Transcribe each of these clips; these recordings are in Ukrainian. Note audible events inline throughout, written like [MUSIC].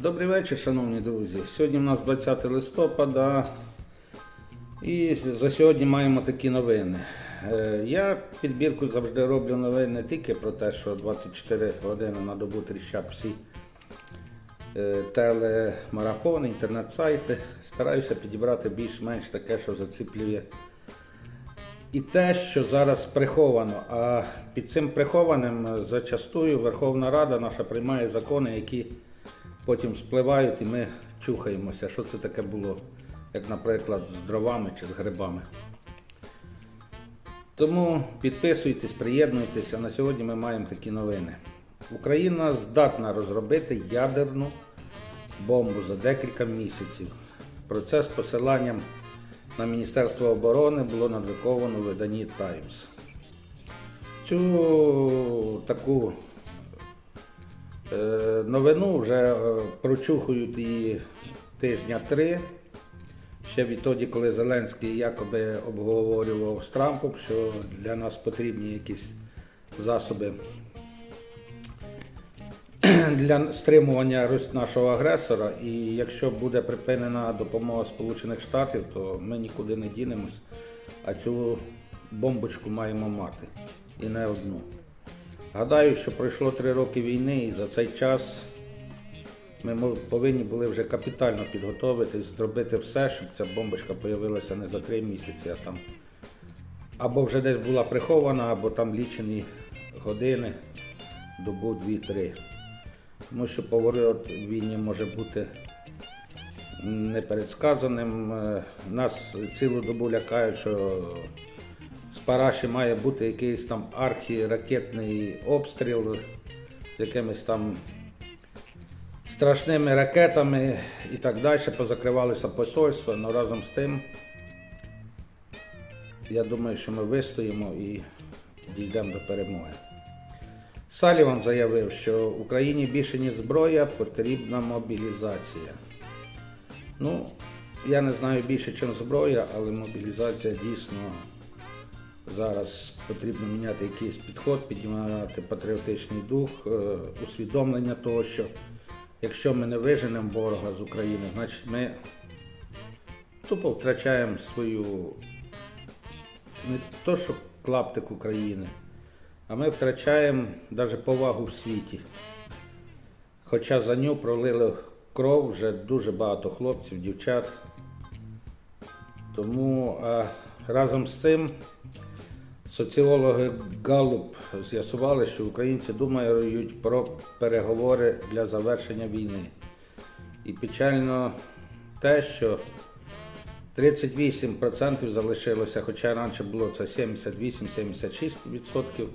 Добрий вечір, шановні друзі. Сьогодні у нас 20 листопада і за сьогодні маємо такі новини. Е, Я підбірку завжди роблю новин не тільки про те, що 24 години на добу тріщать всі е, телемарафони, інтернет-сайти. Стараюся підібрати більш-менш таке, що зациплює і те, що зараз приховано. А під цим прихованим е, зачастую Верховна Рада наша приймає закони, які потім спливають, і ми чухаємося, що це таке було, як, наприклад, з дровами чи з грибами. Тому підписуйтесь, приєднуйтеся. На сьогодні ми маємо такі новини. Україна здатна розробити ядерну бомбу за декілька місяців. Про це з посиланням на Міністерство оборони було надруковано в виданні Times. Цю таку новину вже е, прочухують її тижня три. Ще відтоді, коли Зеленський якоби обговорював з Трампом, що для нас потрібні якісь засоби [CLEARS THROAT] для стримування нашого агресора. І якщо буде припинена допомога Сполучених Штатів, то ми нікуди не дінемось, а цю бомбочку маємо мати. І не одну. Гадаю, що пройшло три роки війни, і за цей час ми повинні були вже капітально підготуватись, зробити все, щоб ця бомбочка з'явилася не за три місяці, а там або вже десь була прихована, або там лічені години, добу, дві-три. Тому що поворот війні може бути непередсказаним. Е, Нас цілу добу лякають, що Параші має бути якийсь там архіракетний обстріл з якимись там страшними ракетами і так далі. Позакривалися посольства, але разом з тим, я думаю, що ми вистоїмо і дійдемо до перемоги. Саліван заявив, що Україні більше ніж зброя, потрібна мобілізація. Ну, я не знаю більше, ніж зброя, але мобілізація дійсно зараз потрібно міняти якийсь підход, піднімати патріотичний дух, е, усвідомлення того, що якщо ми не виженемо ворога з України, значить ми тупо втрачаємо свою не то, що клаптик України, а ми втрачаємо навіть повагу в світі. Хоча за нього пролили кров вже дуже багато хлопців, дівчат. Тому а, разом з цим соціологи Галуп з'ясували, що українці думають про переговори для завершення війни. І печально те, що 38% залишилося, хоча раніше було це 78-76%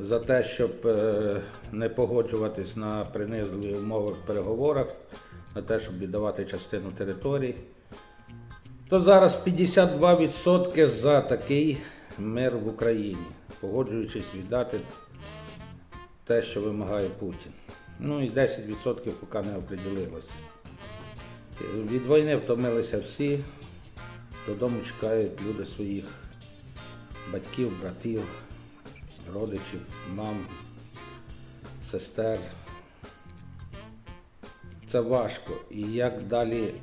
за те, щоб е, не погоджуватись на принизливі умови в переговорах, на те, щоб віддавати частину території. То зараз 52% за такий мир в Україні, погоджуючись віддати те, що вимагає Путін. Ну і 10% поки не оприділилося. Від війни втомилися всі. Додому чекають люди своїх батьків, братів, родичів, мам, сестер. Це важко. І як далі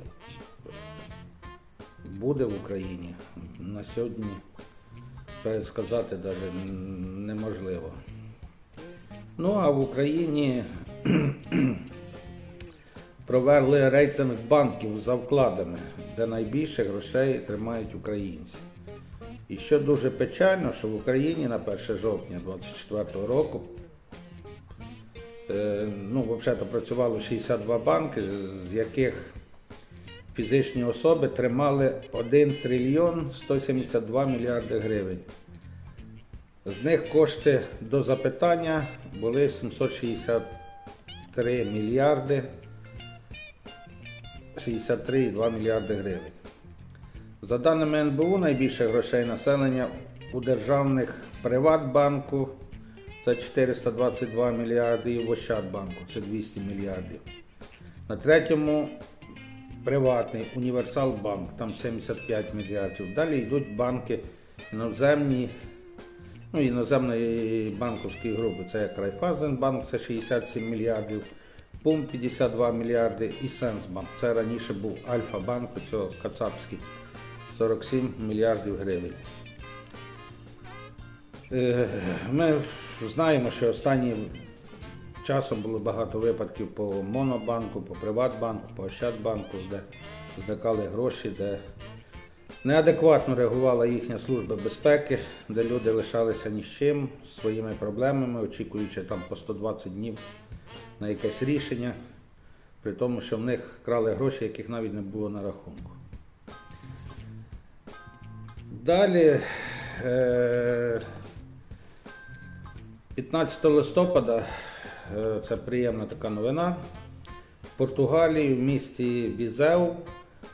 буде в Україні, на сьогодні пересказати навіть неможливо. Ну а в Україні [CLEARS THROAT] провели рейтинг банків за вкладами, де найбільше грошей тримають українці. І що дуже печально, що в Україні на 1 жовтня 2024 року е, ну, взагалі працювало 62 банки, з яких фізичні особи тримали 1 трильйон 172 мільярди гривень. З них кошти до запитання були 763 мільярди 63,2 мільярди гривень. За даними НБУ, найбільше грошей населення у державних Приватбанку це 422 мільярди і в Ощадбанку це 200 мільярдів. На третьому приватний Універсалбанк, там 75 мільярдів. Далі йдуть банки іноземні, ну, іноземної банківської групи. Це як Райфазенбанк, це 67 мільярдів. Пум 52 мільярди і Сенсбанк. Це раніше був Альфа-банк, цього Кацапський 47 мільярдів гривень. Е, Ми знаємо, що останнім часом було багато випадків по Монобанку, по Приватбанку, по Ощадбанку, де зникали гроші, де неадекватно реагувала їхня служба безпеки, де люди лишалися ні з чим, своїми проблемами, очікуючи там по 120 днів на якесь рішення, при тому, що в них крали гроші, яких навіть не було на рахунку. Далі. Е- 15 листопада, е, це приємна така новина. В Португалії в місті Візеу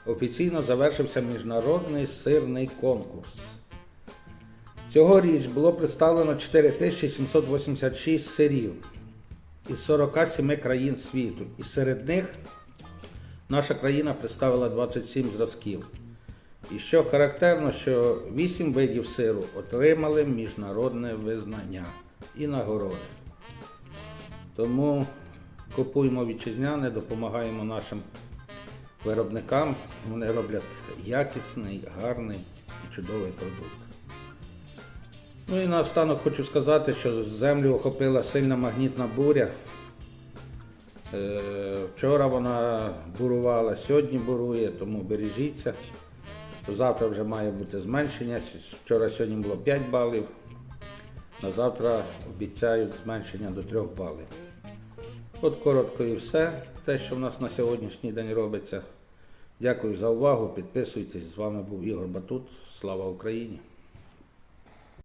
офіційно завершився міжнародний сирний конкурс. Цьогоріч було представлено 4786 сирів із 47 країн світу. І серед них наша країна представила 27 зразків. І що характерно, що 8 видів сиру отримали міжнародне визнання і нагороди. Тому купуємо вітчизняне, допомагаємо нашим виробникам. Вони роблять якісний, гарний і чудовий продукт. Ну і наостанок хочу сказати, що землю охопила сильна магнітна буря. Е, Вчора вона бурувала, сьогодні бурує, тому бережіться. Завтра вже має бути зменшення. Вчора сьогодні було 5 балів. На завтра обіцяють зменшення до 3 балів. От коротко і все, те, що в нас на сьогоднішній день робиться. Дякую за увагу. Підписуйтесь. З вами був Ігор Батут. Слава Україні!